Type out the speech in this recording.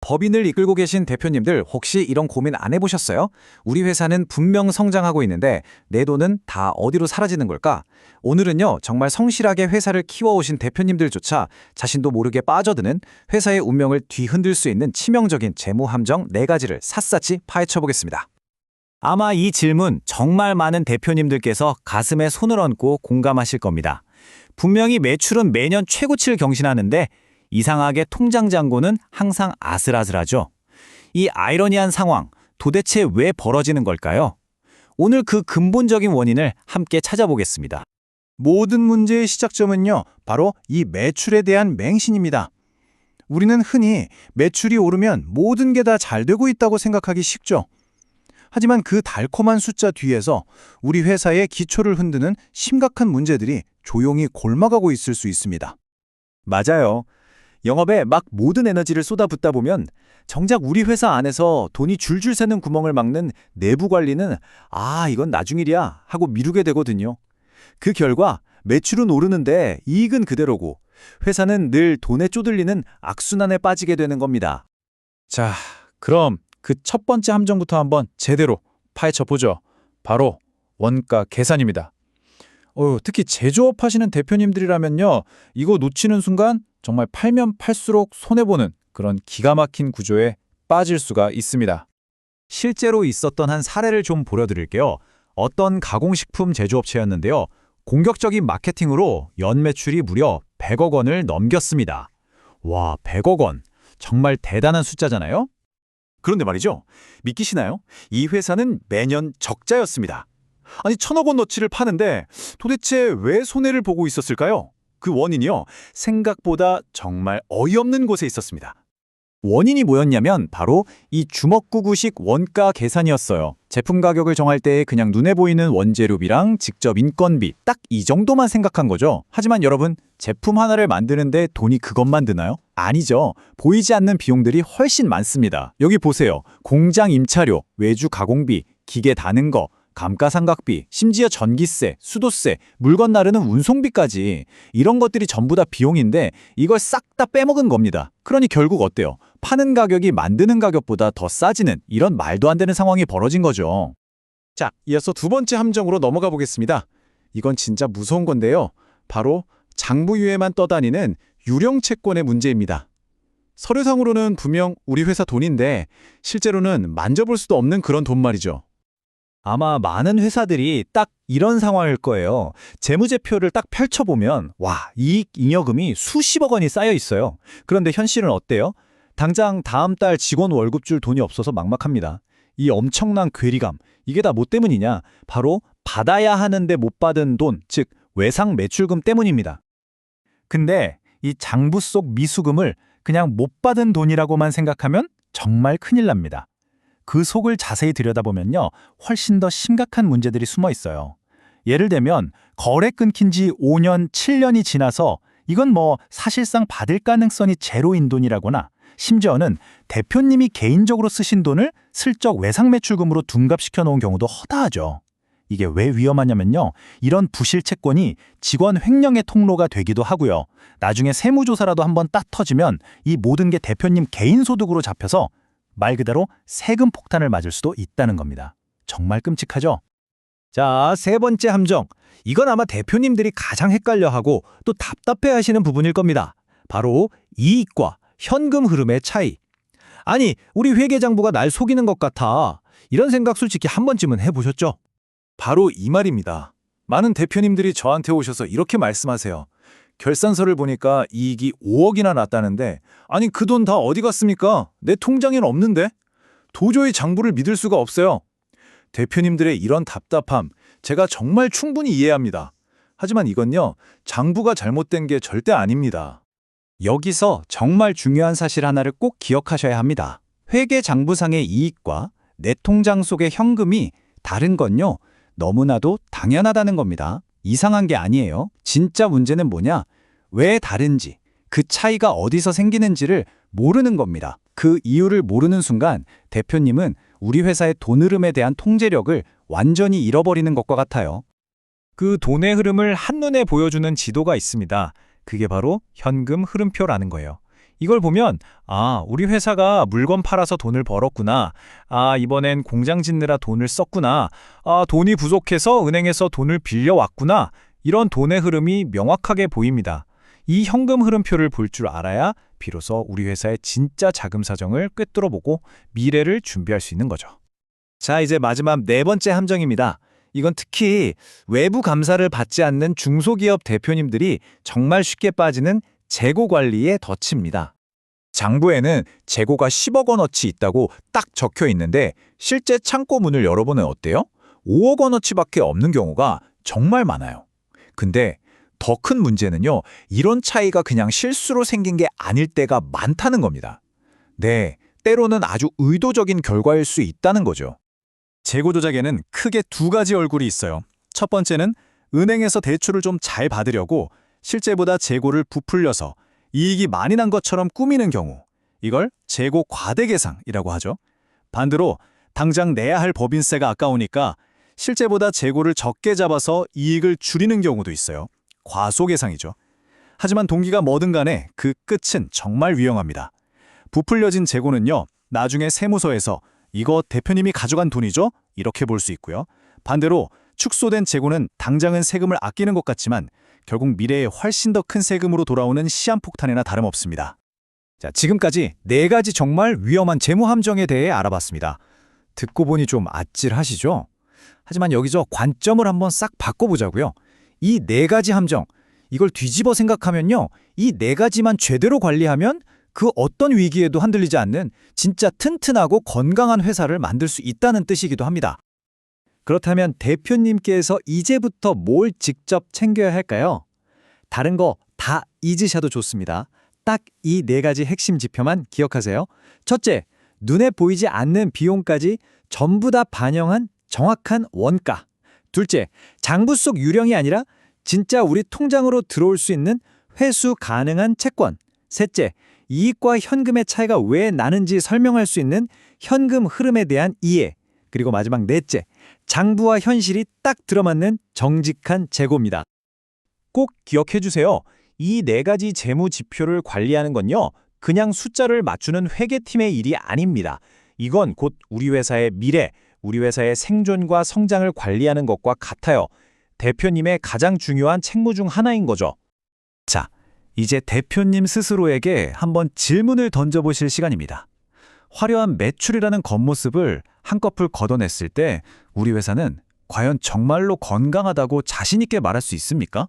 법인을 이끌고 계신 대표님들 혹시 이런 고민 안 해보셨어요? 우리 회사는 분명 성장하고 있는데 내 돈은 다 어디로 사라지는 걸까? 오늘은요, 정말 성실하게 회사를 키워오신 대표님들조차 자신도 모르게 빠져드는 회사의 운명을 뒤흔들 수 있는 치명적인 재무 함정 네가지를 샅샅이 파헤쳐 보겠습니다. 아마 이 질문 정말 많은 대표님들께서 가슴에 손을 얹고 공감하실 겁니다. 분명히 매출은 매년 최고치를 경신하는데 이상하게 통장 잔고는 항상 아슬아슬하죠. 이 아이러니한 상황 도대체 왜 벌어지는 걸까요? 오늘 그 근본적인 원인을 함께 찾아보겠습니다. 모든 문제의 시작점은요, 바로 이 매출에 대한 맹신입니다. 우리는 흔히 매출이 오르면 모든 게 다 잘 되고 있다고 생각하기 쉽죠. 하지만 그 달콤한 숫자 뒤에서 우리 회사의 기초를 흔드는 심각한 문제들이 조용히 골마가고 있을 수 있습니다. 맞아요. 영업에 막 모든 에너지를 쏟아붓다 보면 정작 우리 회사 안에서 돈이 줄줄 새는 구멍을 막는 내부 관리는 아, 이건 나중 일이야 하고 미루게 되거든요. 그 결과 매출은 오르는데 이익은 그대로고 회사는 늘 돈에 쪼들리는 악순환에 빠지게 되는 겁니다. 자, 그럼 그 첫 번째 함정부터 한번 제대로 파헤쳐 보죠. 바로 원가 계산입니다. 어, 특히 제조업 하시는 대표님들이라면요. 이거 놓치는 순간 정말 팔면 팔수록 손해보는 그런 기가 막힌 구조에 빠질 수가 있습니다. 실제로 있었던 한 사례를 좀 보여드릴게요. 어떤 가공식품 제조업체였는데요. 공격적인 마케팅으로 연 매출이 무려 100억 원을 넘겼습니다. 와, 100억 원. 정말 대단한 숫자잖아요? 그런데 말이죠. 믿기시나요? 이 회사는 매년 적자였습니다. 아니, 천억 원어치를 파는데 도대체 왜 손해를 보고 있었을까요? 그 원인이요. 생각보다 정말 어이없는 곳에 있었습니다. 원인이 뭐였냐면 바로 이 주먹구구식 원가 계산이었어요. 제품 가격을 정할 때 그냥 눈에 보이는 원재료비랑 직접 인건비 딱 이 정도만 생각한 거죠. 하지만 여러분, 제품 하나를 만드는데 돈이 그것만 드나요? 아니죠. 보이지 않는 비용들이 훨씬 많습니다. 여기 보세요. 공장 임차료, 외주 가공비, 기계 다는 거, 감가상각비, 심지어 전기세, 수도세, 물건 나르는 운송비까지 이런 것들이 전부 다 비용인데 이걸 싹 다 빼먹은 겁니다. 그러니 결국 어때요? 파는 가격이 만드는 가격보다 더 싸지는 이런 말도 안 되는 상황이 벌어진 거죠. 자, 이어서 두 번째 함정으로 넘어가 보겠습니다. 이건 진짜 무서운 건데요. 바로 장부유예만 떠다니는 유령 채권의 문제입니다. 서류상으로는 분명 우리 회사 돈인데 실제로는 만져볼 수도 없는 그런 돈 말이죠. 아마 많은 회사들이 딱 이런 상황일 거예요. 재무제표를 딱 펼쳐보면 와, 이익 잉여금이 수십억 원이 쌓여 있어요. 그런데 현실은 어때요? 당장 다음 달 직원 월급 줄 돈이 없어서 막막합니다. 이 엄청난 괴리감, 이게 다 뭐 때문이냐? 바로 받아야 하는데 못 받은 돈, 즉 외상 매출금 때문입니다. 근데 이 장부 속 미수금을 그냥 못 받은 돈이라고만 생각하면 정말 큰일 납니다. 그 속을 자세히 들여다보면요. 훨씬 더 심각한 문제들이 숨어 있어요. 예를 들면 거래 끊긴 지 5년, 7년이 지나서 이건 뭐 사실상 받을 가능성이 제로인 돈이라거나 심지어는 대표님이 개인적으로 쓰신 돈을 슬쩍 외상 매출금으로 둔갑시켜 놓은 경우도 허다하죠. 이게 왜 위험하냐면요. 이런 부실 채권이 직원 횡령의 통로가 되기도 하고요. 나중에 세무조사라도 한번 딱 터지면 이 모든 게 대표님 개인 소득으로 잡혀서 말 그대로 세금 폭탄을 맞을 수도 있다는 겁니다. 정말 끔찍하죠? 자, 세 번째 함정. 이건 아마 대표님들이 가장 헷갈려하고 또 답답해 하시는 부분일 겁니다. 바로 이익과 현금 흐름의 차이. 아니, 우리 회계장부가 날 속이는 것 같아. 이런 생각 솔직히 한 번쯤은 해보셨죠? 바로 이 말입니다. 많은 대표님들이 저한테 오셔서 이렇게 말씀하세요. 결산서를 보니까 이익이 5억이나 났다는데 아니 그 돈 다 어디 갔습니까? 내 통장에는 없는데? 도저히 장부를 믿을 수가 없어요. 대표님들의 이런 답답함 제가 정말 충분히 이해합니다. 하지만 이건요. 장부가 잘못된 게 절대 아닙니다. 여기서 정말 중요한 사실 하나를 꼭 기억하셔야 합니다. 회계 장부상의 이익과 내 통장 속의 현금이 다른 건요. 너무나도 당연하다는 겁니다. 이상한 게 아니에요. 진짜 문제는 뭐냐? 왜 다른지, 그 차이가 어디서 생기는지를 모르는 겁니다. 그 이유를 모르는 순간 대표님은 우리 회사의 돈 흐름에 대한 통제력을 완전히 잃어버리는 것과 같아요. 그 돈의 흐름을 한눈에 보여주는 지도가 있습니다. 그게 바로 현금 흐름표라는 거예요. 이걸 보면 아, 우리 회사가 물건 팔아서 돈을 벌었구나. 아, 이번엔 공장 짓느라 돈을 썼구나. 아, 돈이 부족해서 은행에서 돈을 빌려왔구나. 이런 돈의 흐름이 명확하게 보입니다. 이 현금 흐름표를 볼 줄 알아야 비로소 우리 회사의 진짜 자금 사정을 꿰뚫어 보고 미래를 준비할 수 있는 거죠. 자, 이제 마지막 네 번째 함정입니다. 이건 특히 외부 감사를 받지 않는 중소기업 대표님들이 정말 쉽게 빠지는 재고 관리의 덫입니다. 장부에는 재고가 10억 원어치 있다고 딱 적혀 있는데 실제 창고 문을 열어보면 어때요? 5억 원어치밖에 없는 경우가 정말 많아요. 근데 더 큰 문제는요. 이런 차이가 그냥 실수로 생긴 게 아닐 때가 많다는 겁니다. 네, 때로는 아주 의도적인 결과일 수 있다는 거죠. 재고 조작에는 크게 두 가지 얼굴이 있어요. 첫 번째는 은행에서 대출을 좀 잘 받으려고 실제보다 재고를 부풀려서 이익이 많이 난 것처럼 꾸미는 경우. 이걸 재고 과대 계상이라고 하죠. 반대로 당장 내야 할 법인세가 아까우니까 실제보다 재고를 적게 잡아서 이익을 줄이는 경우도 있어요. 과소 계상이죠. 하지만 동기가 뭐든 간에 그 끝은 정말 위험합니다. 부풀려진 재고는요, 나중에 세무서에서 이거 대표님이 가져간 돈이죠? 이렇게 볼 수 있고요. 반대로 축소된 재고는 당장은 세금을 아끼는 것 같지만 결국 미래에 훨씬 더 큰 세금으로 돌아오는 시한폭탄이나 다름없습니다. 자, 지금까지 네 가지 정말 위험한 재무 함정에 대해 알아봤습니다. 듣고 보니 좀 아찔하시죠? 하지만 여기서 관점을 한번 싹 바꿔보자고요. 이 네 가지 함정, 이걸 뒤집어 생각하면요. 이 네 가지만 제대로 관리하면 그 어떤 위기에도 흔들리지 않는 진짜 튼튼하고 건강한 회사를 만들 수 있다는 뜻이기도 합니다. 그렇다면 대표님께서 이제부터 뭘 직접 챙겨야 할까요? 다른 거 다 잊으셔도 좋습니다. 딱 이 네 가지 핵심 지표만 기억하세요. 첫째, 눈에 보이지 않는 비용까지 전부 다 반영한 정확한 원가. 둘째, 장부 속 유령이 아니라 진짜 우리 통장으로 들어올 수 있는 회수 가능한 채권. 셋째, 이익과 현금의 차이가 왜 나는지 설명할 수 있는 현금 흐름에 대한 이해. 그리고 마지막 넷째, 장부와 현실이 딱 들어맞는 정직한 재고입니다. 꼭 기억해 주세요. 이 네 가지 재무 지표를 관리하는 건요. 그냥 숫자를 맞추는 회계팀의 일이 아닙니다. 이건 곧 우리 회사의 미래, 우리 회사의 생존과 성장을 관리하는 것과 같아요. 대표님의 가장 중요한 책무 중 하나인 거죠. 자, 이제 대표님 스스로에게 한번 질문을 던져보실 시간입니다. 화려한 매출이라는 겉모습을 한꺼풀 걷어냈을 때 우리 회사는 과연 정말로 건강하다고 자신 있게 말할 수 있습니까?